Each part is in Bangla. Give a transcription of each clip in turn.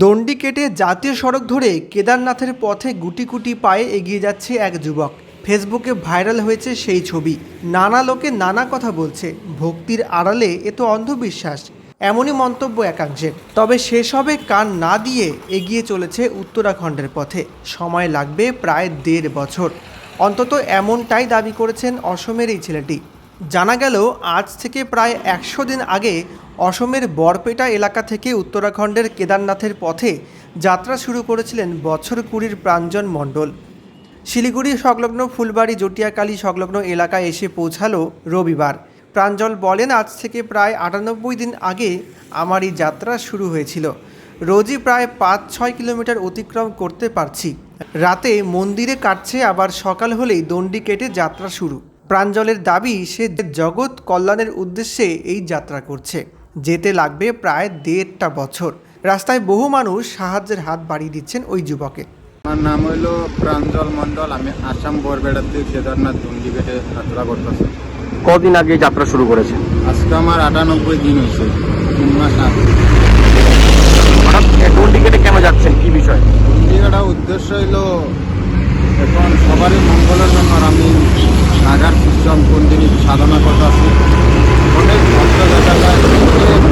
দণ্ডি কেটে জাতীয় সড়ক ধরে কেদারনাথের পথে গুটি গুটি পায়ে এগিয়ে যাচ্ছে এক যুবক। ফেসবুকে ভাইরাল হয়েছে সেই ছবি। নানা লোকে নানা কথা বলছে। ভক্তির আড়ালে এ তো অন্ধবিশ্বাস। এমনই মন্তব্য একাংশের। তবে সেসবে কান না দিয়ে এগিয়ে চলেছে উত্তরাখণ্ডের পথে। সময় লাগবে প্রায় দেড় বছর। অন্তত এমনটাই দাবি করেছেন অসমের এই ছেলেটি। জানা গেল, আজ থেকে প্রায় একশো দিন আগে অসমের বরপেটা এলাকা থেকে উত্তরাখণ্ডের কেদারনাথের পথে যাত্রা শুরু করেছিলেন বছর কুড়ির প্রাঞ্জন মণ্ডল। শিলিগুড়ি সংলগ্ন ফুলবাড়ি জটিয়াকালী সংলগ্ন এলাকায় এসে পৌঁছালো রবিবার। প্রাঞ্জল বলেন, আজ থেকে প্রায় আটানব্বই দিন আগে আমার এই যাত্রা শুরু হয়েছিল। রোজই প্রায় পাঁচ ছয় কিলোমিটার অতিক্রম করতে পারছি। রাতে মন্দিরে কাটছে, আবার সকাল হলেই দণ্ডি কেটে যাত্রা শুরু। প্রাঞ্জলের দাবি সে জগৎ কল্যাণের উদ্দেশ্যে এই যাত্রা করছে। যেতে লাগবে প্রায় দেড়টা বছর। রাস্তায় বহু মানুষ সাহায্যের হাত বাড়িয়ে দিচ্ছেন ওই যুবকে আমার নাম হইল প্রাঞ্জল মণ্ডল। আমি আসাম বরবেড়াতে কেদারনাথ ডুন্ডিগেটে যাত্রা করতেছি। কদিন আগে যাত্রা শুরু করেছেন? আজকে আমার আটানব্বই দিন হয়েছে তিন মাস আগে। হঠাৎ ডন্ডিগেটে কেন যাচ্ছেন? কি বিষয়? ডুন্ডিগেটা উদ্দেশ্য হইল এখন সবারই মঙ্গলের জন্য আমি নাগার সিস্টেম কোন দিনই সাধনা করতেছি অনেক দেখা যায়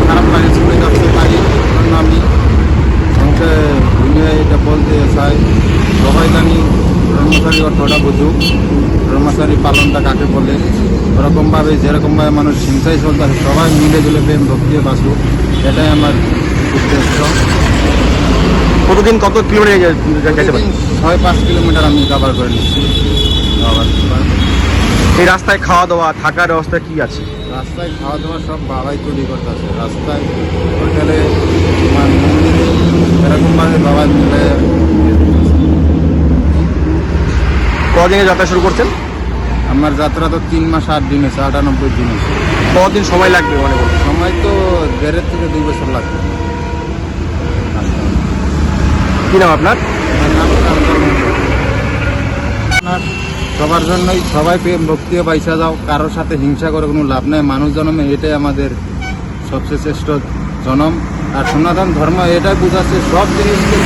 খারাপ লাগে শুনে যাচ্ছে তাই জন্য আমি আমাকে এটা বলতে চাই। সবাই জানি ব্রহ্মচারী অর্থটা বুঝুক। ব্রহ্মচারী পালনটা কাকে বলে? ওরকমভাবে যেরকমভাবে মানুষ হিংসায় চলতে সবাই মিলে জুলে প্রেম ভক্তি বাসুক। এটাই আমার উদ্দেশ্য। প্রতিদিন কত কিলোমিটার ছয় পাঁচ কিলোমিটার আমি কাভার করে নিচ্ছি। এই রাস্তায় খাওয়া দাওয়া থাকার ব্যবস্থা কি আছে? রাস্তায় খাওয়া দাওয়া সব বাবাই তৈরি করতে আছে রাস্তায় হোটেলে এরকমভাবে বাবা মিলে কদিনে যাত্রা শুরু করছেন? আমার যাত্রা তো তিন মাস আট দিন হয়েছে আটানব্বই দিন হয়েছে। কদিন সময় লাগবে মানে সময় তো দেড়ের থেকে দুই বছর লাগবে। কি নাম আপনার? নাম আপনার সবার জন্যই সবাই প্রেম ভক্তিও পাইসা যাও কারোর সাথে হিংসা করে কোনো লাভ নাই। মানুষ জন্মে, এটাই আমাদের সবচেয়ে শ্রেষ্ঠ জনম। আর সনাতন ধর্ম এটাই বুঝাচ্ছে, সব জিনিসকে